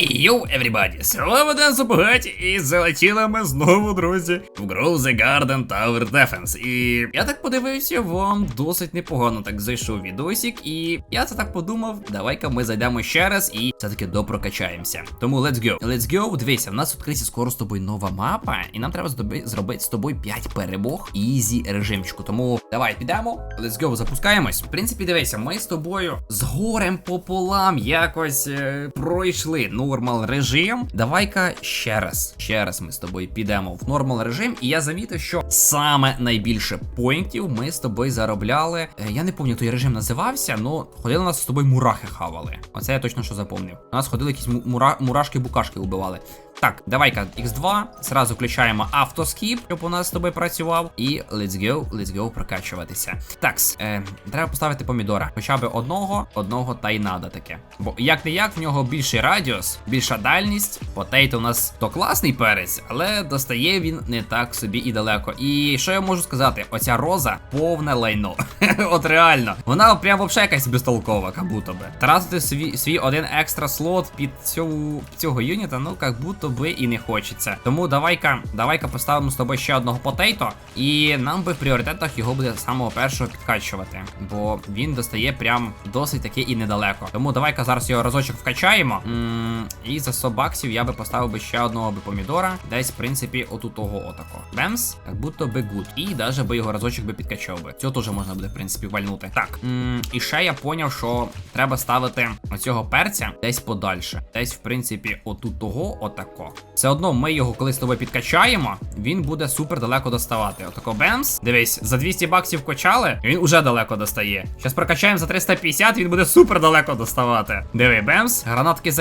Хей, йоу, everybody! Слава Денсу Багаті, і залетіли ми знову, друзі, в the Garden Tower Defense. І я так подивився, вам досить непогано так зайшов відосик, і я це так подумав, давай-ка ми зайдемо ще раз і все-таки допрокачаємося. Тому let's go. Let's go, дивися, в нас відкриється скоро з тобою нова мапа, і нам треба зробити з тобою 5 перемог ізі режимчику. Тому давай підемо. Let's go, запускаємось. В принципі, дивися, ми з тобою з горем пополам якось е, пройшли нормал режим. Давай-ка ще раз. Ще раз ми з тобою підемо в нормал режим. І я замітив, що саме найбільше поінтів ми з тобою заробляли. Е, я не пам'ятаю, той режим називався, але ходили нас з тобою мурахи хавали. Оце я точно що запомнив. У нас ходили якісь му- мура... мурашки-букашки убивали. Так, давай-ка X2, зразу включаємо автоскіп, щоб у нас з тобою працював. І let's go, let's go прокачуватися. Такс, е, треба поставити помідора. Хоча б одного, одного та й надо таке. Бо як не як, в нього більший радіус, більша дальність. Потейто у нас то класний перець, але достає він не так собі і далеко. І що я можу сказати? Оця роза повне лайно. От реально. Вона прям вообще якась безтолкова, як будто би. Тратити свій, свій один екстра слот під цю, цього юніта, ну як будто би і не хочеться. Тому давай-ка, давай-ка поставимо з тобою ще одного потейто, і нам би в пріоритетах його буде з самого першого підкачувати. Бо він достає прям досить таки і недалеко. Тому давай-ка зараз його разочок вкачаємо. м і за 100 баксів я би поставив би ще одного би помідора. Десь, в принципі, отут того отако. Бемс, як будто би гуд. І навіть би його разочок би підкачав би. Цього теж можна буде, в принципі, вальнути. Так. м і ще я поняв, що треба ставити оцього перця десь подальше. Десь, в принципі, отут того, отако. Все одно ми його коли з тобою підкачаємо, він буде супер далеко доставати. Отако бемс. Дивись, за 200 баксів качали, він уже далеко достає. Зараз прокачаємо за 350, він буде супер далеко доставати. Диви, бемс, гранатки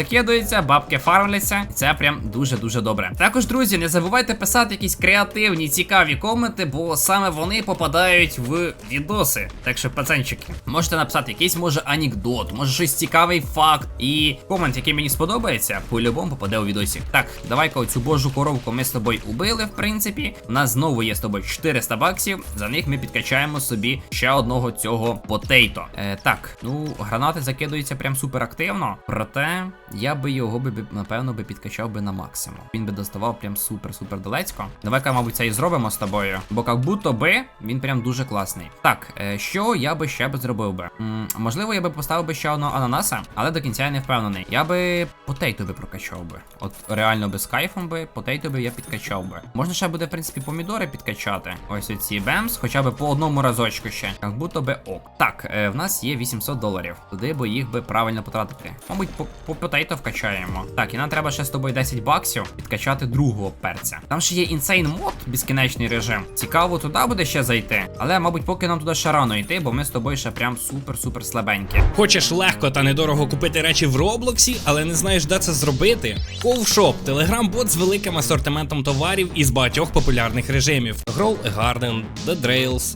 закидуються, бабки фармляться. Це прям дуже-дуже добре. Також, друзі, не забувайте писати якісь креативні, цікаві коменти, бо саме вони попадають в відоси. Так що, пацанчики, можете написати якийсь може анекдот, може щось цікавий факт. І комент, який мені сподобається, по-любому попаде у відосик. Так, давай-ка оцю божу коровку ми з тобою убили, в принципі. У нас знову є з тобою 400 баксів. За них ми підкачаємо собі ще одного цього потейто. Е, так, ну гранати закидуються прям супер активно. Проте я би його би напевно би підкачав би на максимум. Він би доставав прям супер-супер далецько. Давай-ка, мабуть, це і зробимо з тобою. Бо як будто би він прям дуже класний. Так, е, що я би ще би зробив би? М, можливо, я би поставив би ще одного ананаса, але до кінця я не впевнений. Я би потейто би прокачав би. От реально би з кайфом би, потейто би я підкачав би. Можна ще буде, в принципі, помідори підкачати. Ось оці бемс, хоча б по одному разочку ще. Як будто би ок. Так, е, в нас є 800 доларів. Туди би їх би правильно потратити. Мабуть, по, по потейто вкачаємо. Так, і нам треба ще з тобою 10 баксів підкачати другого перця. Там ще є інсейн мод, безкінечний режим. Цікаво, туди буде ще зайти. Але, мабуть, поки нам туди ще рано йти, бо ми з тобою ще прям супер-супер слабенькі. Хочеш легко та недорого купити речі в Роблоксі, але не знаєш, де це зробити? Ковшоп телеграм-бот з великим асортиментом товарів із багатьох популярних режимів: Grow Garden, The Drails,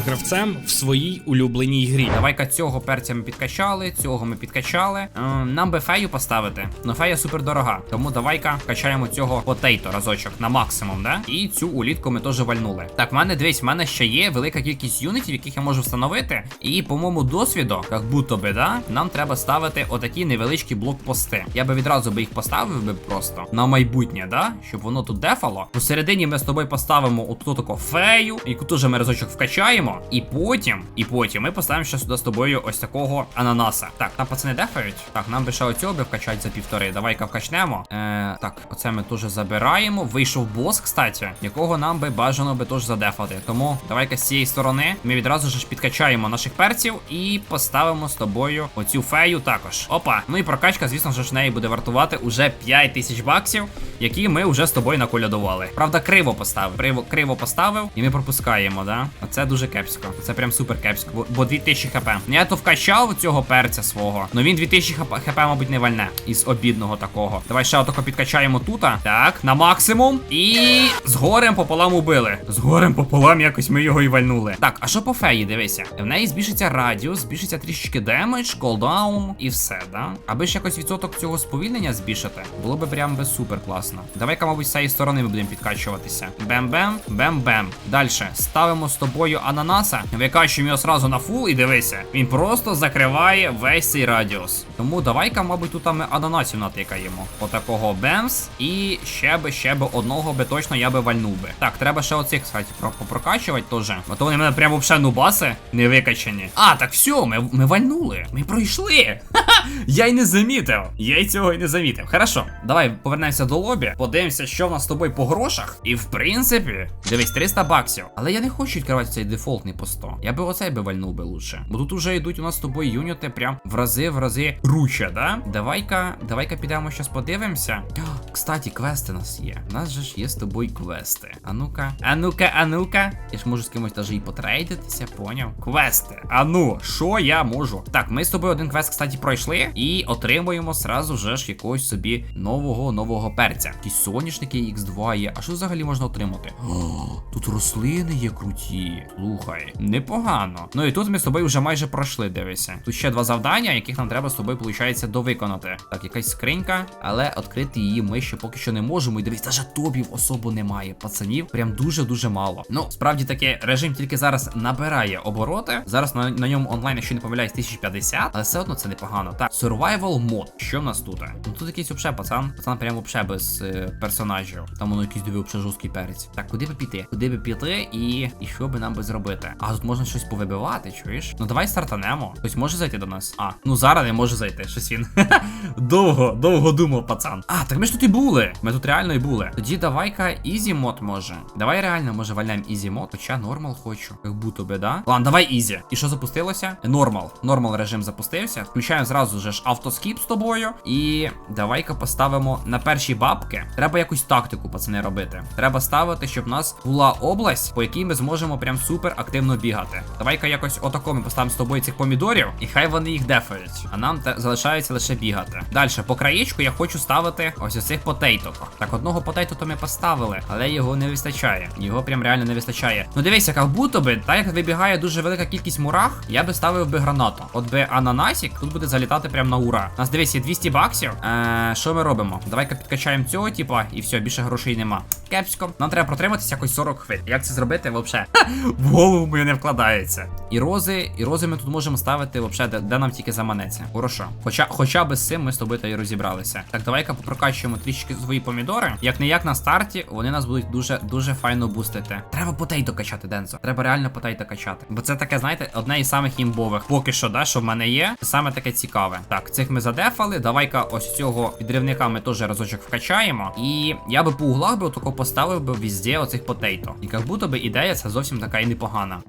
гравцем в своїй улюбленій грі. Давай-ка цього перця ми підкачали, цього ми підкачали. Е, нам би фею поставити. Ну фея супер дорога. Тому давай-ка качаємо цього потейто разочок на максимум, да? І цю улітку ми теж вальнули. Так, в мене дивись, в мене ще є велика кількість юнітів, яких я можу встановити. І по моєму досвіду, як будто би, да, нам треба ставити отакі невеличкі блокпости. Я би відразу би їх поставив би просто на майбутнє, да? Щоб воно тут дефало. Посередині ми з тобою поставимо отут таку фею, яку теж ми разочок вкачаємо. І потім, і потім ми поставимо ще сюди з тобою ось такого ананаса. Так, там пацани дефають. Так, нам би ще оцього би вкачати за півтори. Давай-ка вкачнемо. Е, так, оце ми теж забираємо. Вийшов бос, кстати, якого нам би бажано би теж задефати. Тому давай-ка з цієї сторони ми відразу ж підкачаємо наших перців і поставимо з тобою оцю фею також. Опа. Ну і прокачка, звісно ж, неї буде вартувати уже 5 тисяч баксів. які ми вже з тобою наколядували. Правда, криво поставив. Криво, криво поставив, і ми пропускаємо, да? Оце дуже кепсько. Це прям супер кепсько. Бо, бо 2000 хп. Я то вкачав цього перця свого. Ну він 2000 хп, хп, мабуть, не вальне. Із обідного такого. Давай ще отако підкачаємо тут. Так, на максимум. І з горем пополам убили. З горем пополам якось ми його і вальнули. Так, а що по феї? Дивися. В неї збільшиться радіус, збільшиться трішечки демедж, колдаун і все, да? Аби ж якось відсоток цього сповільнення збільшити, було би прям би супер класно. Давай-ка, мабуть, з цієї сторони ми будемо підкачуватися. Бем-бем, бем-бем. Далі ставимо з тобою ананаса, викачуємо його сразу на фул і дивися. Він просто закриває весь цей радіус. Тому давай-ка, мабуть, тут ми ананасів натикаємо. Отакого бемс. І ще би, ще би одного би точно я би вальнув би. Так, треба ще оцих, кстати, попрокачувати теж. А то вони мене прямо взагалі нубаси не викачані. А, так все, ми, ми вальнули. Ми пройшли. Ха-ха, я й не замітив. Я й цього й не замітив. Хорошо, давай повернемося до лобі, подивимося, що в нас з тобою по грошах. І в принципі, дивись, 300 баксів. Але я не хочу відкривати цей дефолтний по 100. Я би оцей би вальнув би лучше. Бо тут уже йдуть у нас з тобою юніти прям в рази, в рази руча, да? Давай-ка, давай-ка підемо щас подивимося. О, Кстати, квести у нас є. У нас же ж є з тобою квести. А ну-ка, а ну-ка, а ну-ка. Я ж можу з кимось даже і потрейдитися, поняв? Квести. А ну, що я можу? Так, ми з тобою один квест, кстати, пройшли і отримуємо сразу же ж якогось собі нового нового нового перця. Якісь соняшники X2 є. А що взагалі можна отримати? О, тут рослини є круті. Слухай, непогано. Ну і тут ми з тобою вже майже пройшли, дивися. Тут ще два завдання, яких нам треба з тобою, виходить, довиконати. Так, якась скринька, але відкрити її ми ще поки що не можемо. І дивись, навіть топів особо немає. Пацанів прям дуже-дуже мало. Ну, справді таки, режим тільки зараз набирає обороти. Зараз на, на ньому онлайн, якщо не помиляюсь, 1050, але все одно це непогано. Так, survival мод. Що в нас тут? Ну тут якийсь вообще пацан. Пацан прям вообще без е, персонажів. Там воно якийсь вообще жорсткий перець. Так, куди би піти? Куди би піти і, і що би нам би зробити? А тут можна щось повибивати, чуєш? Ну давай стартанемо. Хтось може зайти до нас? А, ну зараз не може зайти. Щось він довго, довго думав, пацан. А, так ми ж тут і були. Ми тут реально і були. Тоді давай-ка ізі мод може. Давай реально, може, валяємо ізі мод, хоча нормал хочу. Як будто би, да? Ладно, давай ізі. І що запустилося? Нормал. Нормал режим запустився. Включаємо зразу же ж автоскіп з тобою. І давай-ка поставимо на перші бабки. Треба якусь тактику, пацани, робити. Треба ставити, щоб в нас була область, по якій ми зможемо прям супер активно бігати. Давай-ка якось отако ми поставимо з тобою цих помідорів, і хай вони їх дефають. А нам залишається лише бігати. Далі, по краєчку я хочу ставити ось оцих потейток. Так, одного потейто то ми поставили, але його не вистачає. Його прям реально не вистачає. Ну дивись, як будто би, так як вибігає дуже велика кількість мурах, я би ставив би гранату. От би ананасік тут буде залітати прям на ура. У нас дивись, є 200 баксів. Е, що ми робимо? Давай-ка підкачаємо цього, типа, і все, більше грошей нема. Кепсько. Нам треба протриматися якось 40 хвилин. Як це зробити, вообще? В голову мені не вкладається. І рози, і рози ми тут можемо ставити, вообще, де, де нам тільки заманеться. Хорошо. Хоча, хоча би з цим ми з тобою й розібралися. Так, давай-ка попрокачуємо трішки свої помідори. Як не як на старті, вони нас будуть дуже дуже файно бустити. Треба потейто качати, Дензо. Треба реально потейто качати. Бо це таке, знаєте, одне із самих імбових. Поки що, да, що в мене є. Саме таке цікаве. Так, цих ми задефали. Давай-ка ось цього підривника ми теж разочок вкачаємо. І я би по углах би отако поставив би везде оцих потейто. І як будто би ідея це зовсім така і непогана.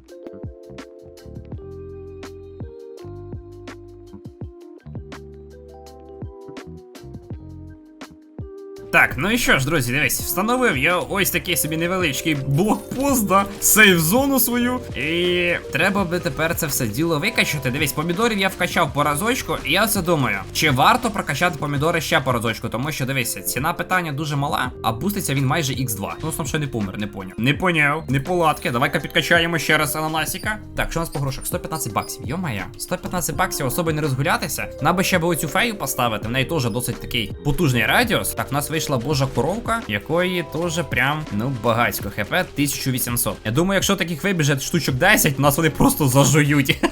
Так, ну і що ж, друзі, дивись, встановив я ось такий собі невеличкий блокпост, да, сейф-зону свою. І треба би тепер це все діло викачати. Дивись, помідорів я вкачав по разочку, і я це думаю, чи варто прокачати помідори ще по разочку, тому що дивися, ціна питання дуже мала, а буститься він майже X2. Ну, сам ще не помер, не поняв. Не поняв, не поладки. Давай-ка підкачаємо ще раз ананасіка. Так, що у нас по грошах? 115 баксів. Йо-моя, 115 баксів особо не розгулятися. Нам би ще би оцю фею поставити. В неї теж досить такий потужний радіус. Так, у нас вийшла божа коровка, якої теж прям ну багатько хп 1800. Я думаю, якщо таких вибіже штучок 10, нас вони просто зажують.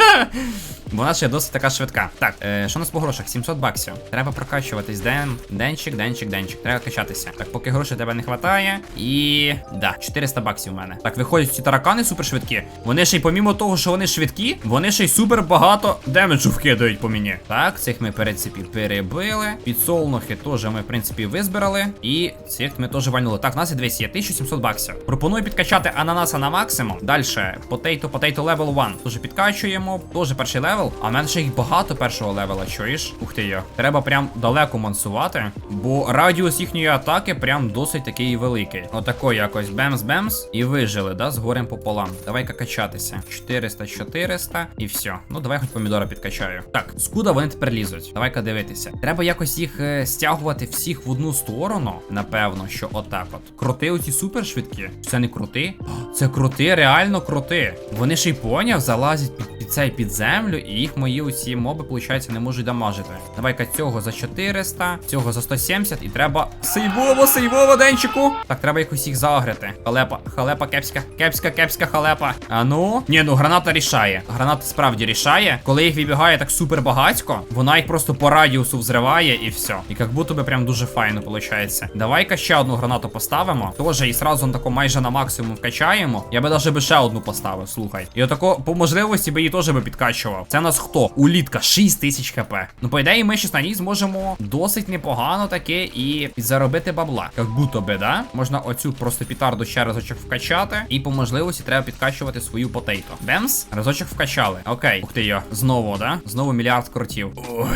Вона ще досить така швидка. Так, е, що у нас по грошах? 700 баксів. Треба прокачуватись. Ден, денчик, денчик, денчик. Треба качатися. Так, поки грошей тебе не вистачає. І. Да, 400 баксів у мене. Так, виходять ці таракани супер швидкі. Вони ще й помімо того, що вони швидкі, вони ще й супер багато демеджу вкидають по мені. Так, цих ми, принципі, перебили. Підсолнухи теж ми, в принципі, визбирали. І цих ми теж вальнули. Так, у нас є 200, є 1700 баксів. Пропоную підкачати ананаса на максимум. Далі, потейто, потейто level 1. Теж підкачуємо. Теж перший левел. левел, а в мене ще їх багато першого левела, чуєш? Ух ти йо. Треба прям далеко мансувати, бо радіус їхньої атаки прям досить такий великий. Отако якось бемс-бемс і вижили, да, з горем пополам. Давай-ка качатися. 400, 400 і все. Ну давай хоч помідора підкачаю. Так, скуда вони тепер лізуть. Давай-ка дивитися. Треба якось їх е, стягувати всіх в одну сторону. Напевно, що отак от. Крути оці супер швидкі. Це не крути? Це крути, реально крути. Вони ще й поняв, залазять під, під цей під землю, і їх мої оці моби, виходить, не можуть дамажити. Давай-ка цього за 400, цього за 170, і треба сейвово, сейвово, денчику. Так, треба їх загрити. Халепа, халепа, кепська, кепська, кепська халепа. А ну. Ні, ну граната рішає. Граната справді рішає. Коли їх вибігає так супер багатько, вона їх просто по радіусу взриває і все. І як будто би прям дуже файно виходить. Давай-ка ще одну гранату поставимо. Тоже і сразу тако майже на максимум вкачаємо. Я би навіть би ще одну поставив, слухай. І отако по можливості би її теж би підкачував. Це нас хто? Улітка, 6 тисяч хп. Ну, по ідеї, ми щось на ній зможемо досить непогано таке і заробити бабла. Як будто би, да? Можна оцю просто пітарду ще разочок вкачати. І по можливості треба підкачувати свою потейто. Бемс, разочок вкачали. Окей. Ух ти йо. Знову, да? Знову мільярд крутів. Ой,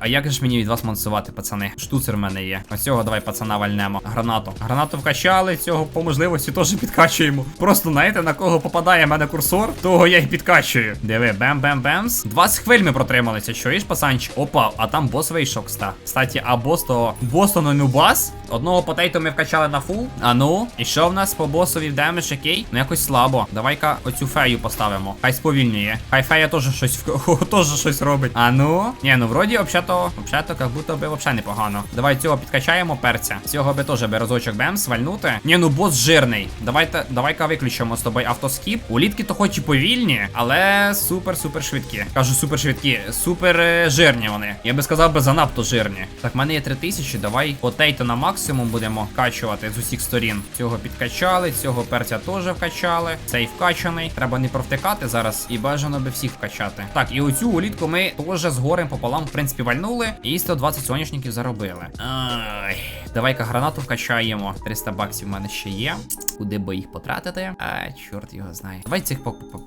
а як ж мені від вас мансувати, пацани? Штуцер в мене є. Ось цього давай пацана вальнемо. Гранату. Гранату вкачали, цього по можливості теж підкачуємо. Просто знаєте, на кого попадає мене курсор, того я і підкачую. Диви, бем-бем-бемс. 20 хвиль ми протрималися, чуєш, пацанчик? Опа, а там бос вийшов, кста. Кстати, а бос то бос то не нубас. Одного потейту ми вкачали на фул. А ну, і що в нас по босові в демедж який? Ну якось слабо. Давай-ка оцю фею поставимо. Хай сповільнює. Хай фея теж щось теж щось робить. А ну. Ні, ну вроді, взагалі-то, взагалі-то, як будто би взагалі непогано. Давай цього підкачаємо перця. Цього би теж би разочок бем свальнути. Ні, ну бос жирний. Давайте, давай-ка виключимо з тобою автоскіп. Улітки то хоч і повільні, але супер-супер швидкі. Кажу супер швидкі, супер е, жирні вони. Я би сказав би занадто жирні. Так, в мене є 3000, давай потейто на максимум будемо вкачувати з усіх сторін. Цього підкачали, цього перця теж вкачали. Цей вкачаний. Треба не провтикати зараз і бажано би всіх вкачати. Так, і оцю улітку ми теж з горем пополам, в принципі, вальнули. І 120 соняшників заробили. Ай. Давай-ка гранату вкачаємо. 300 баксів в мене ще є. Куди би їх потратити? А, чорт його знає. Давай цих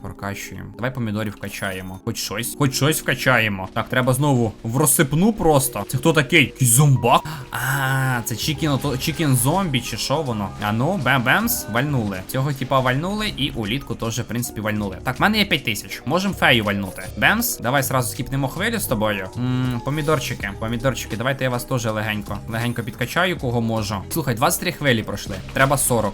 прокачуємо. Давай помідорів вкачаємо. Хоч щось. Хоч щось вкачаємо. Так, треба знову в розсипну просто. Це хто такий? Якийсь зомбак? А, це чікін, чікін зомбі, чи що воно? А ну, бем-бемс, вальнули. Цього типа вальнули, і улітку теж, в принципі, вальнули. Так, в мене є 5000. Можемо фею вальнути. Бемс, давай сразу скіпнемо хвилю з тобою. Ммм, помідорчики. Помідорчики, давайте я вас теж легенько. Легенько підкачаю, кого можу. Слухай, 23 хвилі пройшли. Треба 40.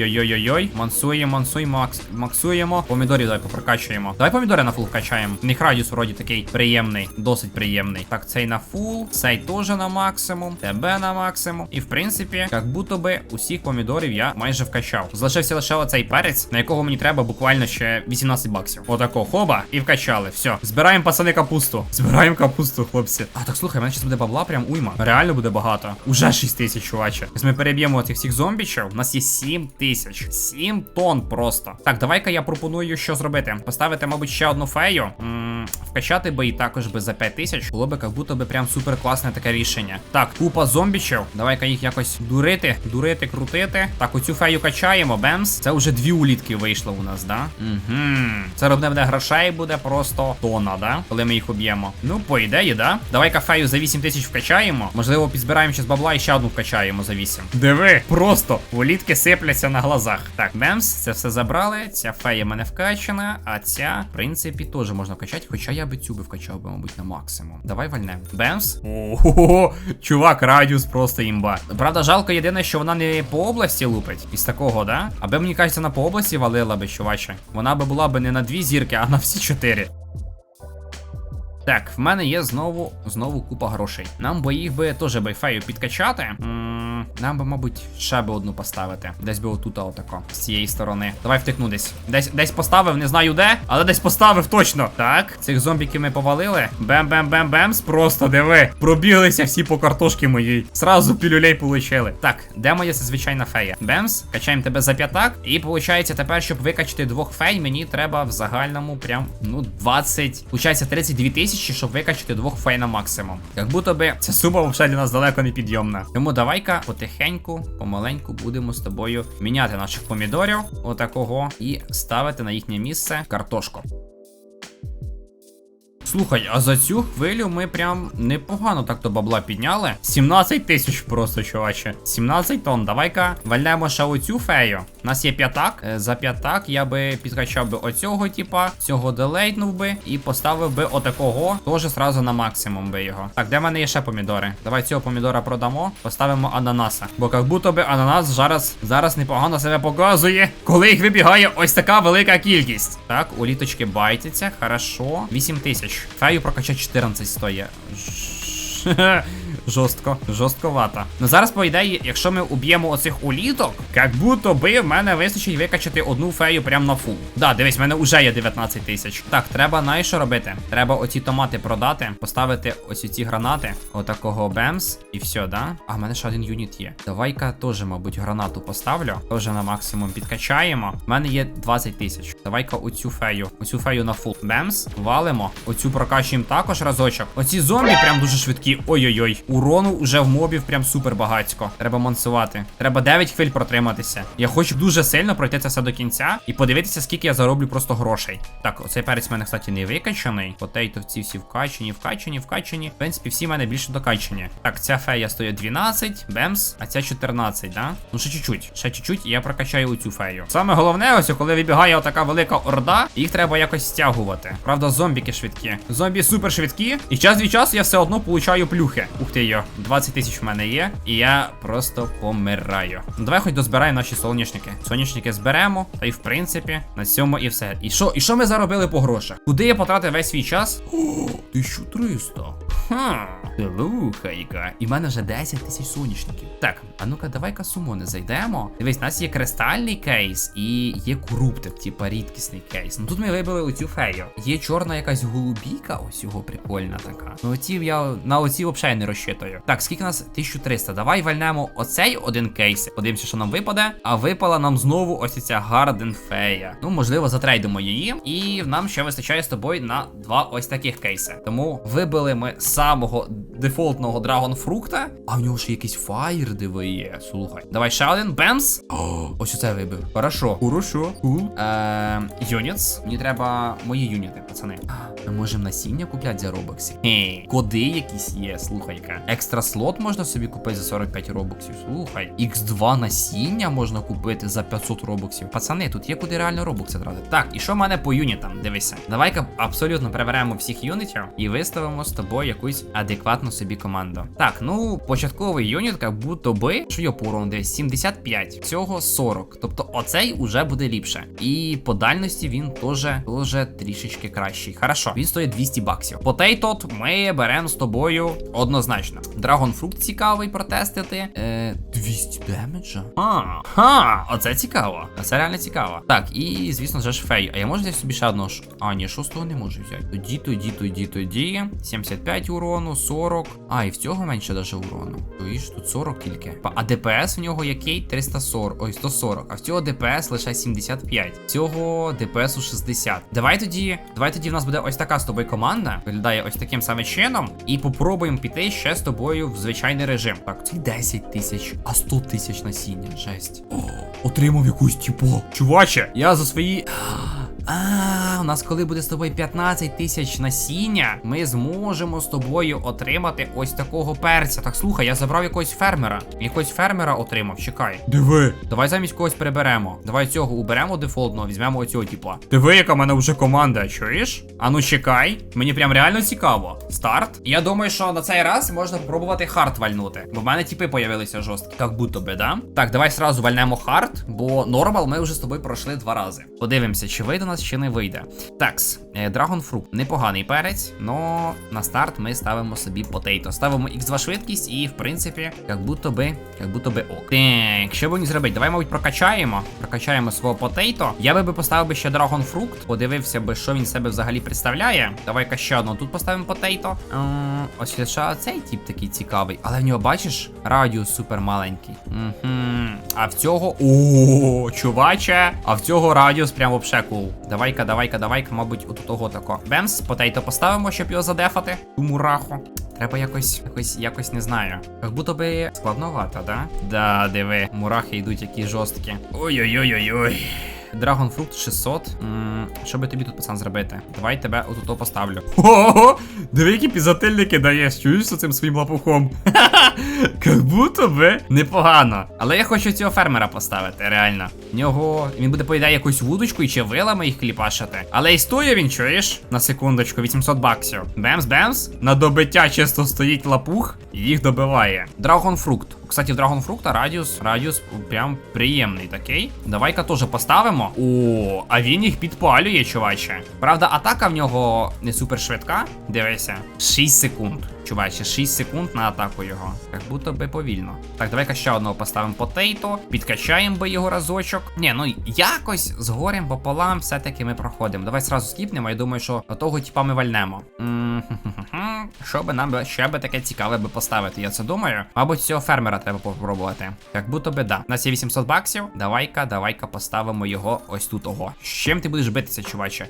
Ой-ой-ой-ой-ой-ой. Мансуємо, мансуємо, макс, максуємо. Помідорів давай попрокачуємо. Давай помідори на фул вкачаємо. В них радіус вроді такий приємний, досить приємний. Так, цей на фул, цей теж на максимум, тебе на максимум. І в принципі, як будто би усіх помідорів я майже вкачав. Залишився лише оцей перець, на якого мені треба буквально ще 18 баксів. Отако, хоба, і вкачали. Все. Збираємо пацани капусту. Збираємо капусту, хлопці. А так слухай, в мене зараз буде бабла прям уйма. Реально буде багато. Уже 6 тисяч, чуваче. Ми переб'ємо цих всіх зомбічів. У нас є 7 тисяч. 7 тонн просто. Так, давай-ка я пропоную, що зробити. Поставити, мабуть, ще одну фею. М, Вкачати би і також би за 5 тисяч. Було би як будто би прям супер класне таке рішення. Так, купа зомбічів. Давай-ка їх якось дурити, дурити, крутити. Так, оцю фею качаємо. Бемс. Це вже дві улітки вийшло у нас, да? Угу. Це робне грошей буде просто тона, да? Коли ми їх об'ємо. Ну, по ідеї, да? Давай-ка фею за 8 тисяч вкачаємо. Можливо, підзбираємо ще з бабла і ще одну вкачаємо за 8. Диви, просто улітки сипляться на глазах. Так, Бемс, це все забрали. Ця фея мене вкачана, а ця, в принципі, теж можна вкачати. Хоча я би цю би вкачав би, мабуть, на максимум. Давай вальнем. Бемс. Ого, чувак, радіус просто імба. Правда, жалко єдине, що вона не по області лупить. Із такого, да? Аби мені кажеться, вона по області валила би, чуваче. Вона би була би не на дві зірки, а на всі чотири. Так, в мене є знову знову купа грошей. Нам би їх би теж би фею підкачати. М, Нам би, мабуть, ще би одну поставити. Десь би отут, отако, з цієї сторони. Давай втикну десь. Десь десь поставив, не знаю де, але десь поставив точно. Так, цих зомбіків ми повалили. Бем-бем-бем-бемс. Просто диви. Пробіглися всі по картошки моїй. Сразу пілюлей получили. Так, де моя звичайна фея? Бемс, качаємо тебе за п'ятак. І виходить, тепер, щоб викачати двох фей, мені треба в загальному прям ну 20. Получається 32 тисячі, щоб викачати двох фей на максимум. Як будто би ця сума взагалі для нас далеко не підйомна. Тому давай-ка потихеньку, помаленьку будемо з тобою міняти наших помідорів, отакого, і ставити на їхнє місце картошку. Слухай, а за цю хвилю ми прям непогано так до бабла підняли. 17 тисяч просто, чуваче. 17 тонн. Давай-ка вальнемо ще оцю фею. У нас є п'ятак. Е, За п'ятак я би підкачав би оцього, типа, цього делейтнув би і поставив би отакого. Теж зразу на максимум би його. Так, де в мене є ще помідори? Давай цього помідора продамо, поставимо ананаса. Бо як будто би ананас зараз, зараз непогано себе показує, коли їх вибігає ось така велика кількість. Так, у літочки байтяться, хорошо. 8 тисяч. Фею прокачать 14 стоїть. Жорстко, жорстковато. Ну зараз, по ідеї, якщо ми уб'ємо оцих уліток, як будто би в мене вистачить викачати одну фею прямо на фул. Да, дивись, в мене вже є 19 тисяч. Так, треба що робити? Треба оці томати продати, поставити ось ці гранати, отакого бемс, і все, да? А в мене ще один юніт є. Давай-ка теж, мабуть, гранату поставлю. Теж на максимум підкачаємо. У мене є 20 тисяч. Давай-ка оцю фею, оцю фею на фул. Бемс, валимо. Оцю прокачуємо також разочок. Оці зомбі прям дуже швидкі. Ой-ой-ой. Урону вже в мобів прям супер багатько. Треба мансувати. Треба 9 хвиль протриматися. Я хочу дуже сильно пройти це все до кінця і подивитися, скільки я зароблю просто грошей. Так, оцей перець в мене, кстати, не викачаний. Потейтовці всі вкачані, вкачані, вкачані. В принципі, всі в мене більше докачані. Так, ця фея стоїть 12, бемс, а ця 14, да? Ну ще чуть-чуть, ще чуть-чуть, я прокачаю оцю фею. Саме головне, ось коли вибігає отака велика орда, їх треба якось стягувати. Правда, зомбіки швидкі. Зомбі супер швидкі, і час від часу я все одно получаю плюхи. Ух ти йо, 20 тисяч в мене є, і я просто помираю. Ну давай хоч дозбираємо наші соняшники. Соняшники зберемо, та й в принципі на цьому і все. І що, і що ми заробили по грошах? Куди я потратив весь свій час? О, 1300. Ха, слухай-ка. І в мене вже 10 тисяч соняшників. Так, а ну-ка, давай-ка сумони зайдемо. Дивись, у нас є кристальний кейс і є круптик, типа рідкісний кейс. Ну тут ми вибили оцю фею. Є чорна якась голубіка, ось його прикольна така. Ну оці я на оці взагалі не розчитую. Так, скільки нас 1300. Давай вальнемо оцей один кейс. Подивимося, що нам випаде. А випала нам знову ось ця Гарден Фея. Ну, можливо, затрейдимо її. І нам ще вистачає з тобою на два ось таких кейси. Тому вибили ми самого дефолтного драгонфрукта. А в нього ще якийсь фаєр диви є. Слухай. Давай ще один. Бемс. О, ось оце вибив. Хорошо. Хорошо. Е, юніц. Мені треба мої юніти, пацани. Ми можемо насіння купляти за робоксі. Хе, коди якісь є, слухай-ка. Екстра слот можна собі купити за 45 робоксів. Слухай. X2 насіння можна купити за 500 робоксів. Пацани, тут є куди реально робокси тратити. Так, і що в мене по юнітам? Дивися. Давай-ка абсолютно переберемо всіх юнітів і виставимо з тобою якусь адекватну собі команду. Так, ну, початковий юніт, як будто би, що його по десь 75, цього 40. Тобто оцей уже буде ліпше. І по дальності він теж, трішечки кращий. Хорошо, він стоїть 200 баксів. Потейтот ми беремо з тобою однозначно. Драгонфрукт цікавий протестити. Е, 200 демеджа. А, ха, оце цікаво. Це реально цікаво. Так, і звісно ж фей. А я можу взяти собі ще одного. А, ні, шостого не можу взяти. Тоді, тоді, тоді, тоді. 75 урону, 40. А, і в цього менше даже урону. Тоді ж тут 40 тільки. А ДПС в нього який? 340. Ой, 140. А в цього ДПС лише 75. Цього ДПС у 60. Давай тоді. Давай тоді в нас буде ось така з тобою команда. Виглядає ось таким самим чином. І попробуємо піти ще з тобою в звичайний режим. Так, це 10 тисяч, а 100 тисяч насіння. Жесть. О, отримав якусь типу. Чуваче, я за свої. А, у нас коли буде з тобою 15 тисяч насіння, ми зможемо з тобою отримати ось такого перця. Так слухай, я забрав якогось фермера. Якогось фермера отримав. Чекай. Диви. Давай замість когось приберемо. Давай цього уберемо дефолтного, візьмемо оцього типа. Диви, яка в мене вже команда, чуєш? А ну чекай. Мені прям реально цікаво. Старт. Я думаю, що на цей раз можна спробувати хард вальнути. Бо в мене типи появилися жорсткі. Як будто би, да? Так, давай сразу вальнемо хард, бо нормал ми вже з тобою пройшли два рази. Подивимося, чи вийде у нас, чи не вийде. Такс, драгонфрукт непоганий перець, но на старт ми ставимо собі потейто. Ставимо x2 швидкість і, в принципі, як будто би, як будто би ок. Так, що б мені зробити? Давай, мабуть, прокачаємо. Прокачаємо свого потейто. Я би поставив би ще драгонфрукт, подивився би, що він себе взагалі представляє. Давай-ка ще одну тут поставимо потейто. Ем, Ось ще цей тип такий цікавий. Але в нього, бачиш, радіус супер маленький. Угу. А в цього. О, чуваче! А в цього радіус прям вообще кул. Давай-ка, давай-ка, давай-ка, мабуть, от того тако. Бемс, потейто поставимо, щоб його задефати. Ту мураху. Треба якось, якось, якось не знаю. Як будто би складновато, да? Да, диви, мурахи йдуть які жорсткі. Ой-ой-ой-ой-ой. Fruit 600. М, Що би тобі тут, пацан, зробити? Давай тебе отут поставлю. Ого! Диви, які пізательники даєш, чуєш цим своїм лапухом? Как будто би непогано. Але я хочу цього фермера поставити, реально. Нього він буде поїдає якусь вудочку і чи вилами їх кліпашити. Але і стоїть він, чуєш? На секундочку, 800 баксів. Бемс-бемс. На добиття чисто стоїть лапух і їх добиває. Драгонфрукт. Кстати, в Драгонфрукта радіус, радіус прям приємний такий. Давай-ка теж поставимо. О, а він їх підпалює, чуваче. Правда, атака в нього не супер швидка. Дивися, 6 секунд. Чуваче, 6 секунд на атаку його. Як будто би повільно. Так, давай-ка ще одного поставимо потейто. Підкачаємо би його разочок. Ні, ну якось з горем пополам все-таки ми проходимо. Давай зразу скіпнемо. Я думаю, що того типа ми вальнемо. М-хм-хм-хм. Що би нам ще би таке цікаве би поставити? Я це думаю. Мабуть, цього фермера треба попробувати. Як будто би да. У нас є 800 баксів. Давай-ка, давай-ка поставимо його ось тут. Ого. З чим ти будеш битися, чуваче?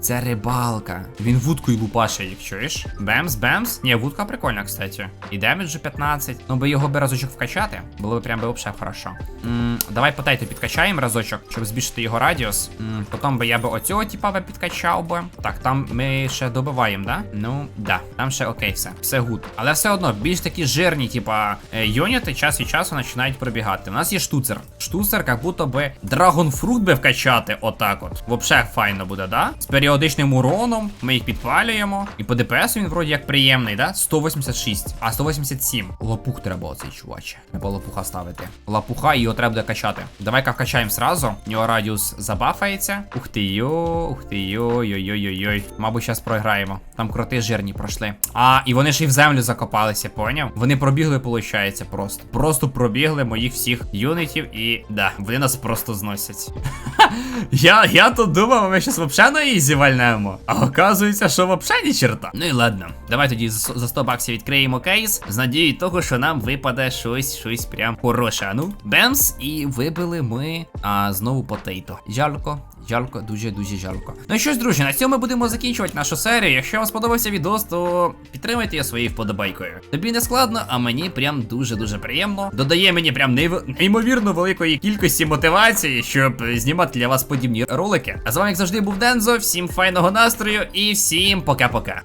Це рибалка. Він вудкою лупаше їх, чуєш? Бемс, бемс. Ні, вудка прикольна, кстати. І демеджу 15. Ну би його би разочок вкачати. Було б прям би взагалі хорошо. М, давай потайту підкачаємо разочок, щоб збільшити його радіус. М, потім би я би оцього типа підкачав би. Так, там ми ще добиваємо, да? Ну, да. Там ще окей, все. Все гуд. Але все одно, більш такі жирні, типа, е, юніти час від часу починають пробігати. У нас є штуцер. Штуцер, як будто би драгонфрут би вкачати отак от. Вообще файно буде, да? З періодичним уроном ми їх підпалюємо. І по ДПС він вроді як приємний, да? 186, а 187. Лопух треба оцей, чуваче. Треба лопуха ставити. Лопуха його треба буде качати. Давай-ка вкачаємо сразу. У нього радіус забафається. Ух ти йо, ух ти йо, йой-йой-йой. Мабуть, зараз програємо. Там кроти жирні пройшли. А, і вони ж і в землю закопалися, поняв? Вони пробігли, виходить, просто. Просто пробігли моїх всіх юнітів і да, вони нас просто зносять. Я, я тут думав, ми щас вообще на ізі вальнемо. А оказується, що вообще ні черта. Ну і ладно. Давай тоді за за 100 баксів відкриємо кейс. З надією того, що нам випаде щось, щось прям хороше. А Ну, бемс, і вибили ми а, знову потейто. Жалко. Жалко, дуже дуже жалко. Ну і що друзі, на цьому ми будемо закінчувати нашу серію. Якщо вам сподобався відос, то підтримайте його своєю вподобайкою. Тобі не складно, а мені прям дуже дуже приємно. Додає мені прям нейв- неймовірно великої кількості мотивації, щоб знімати для вас подібні ролики. А з вами, як завжди, був Дензо. Всім файного настрою і всім пока-пока.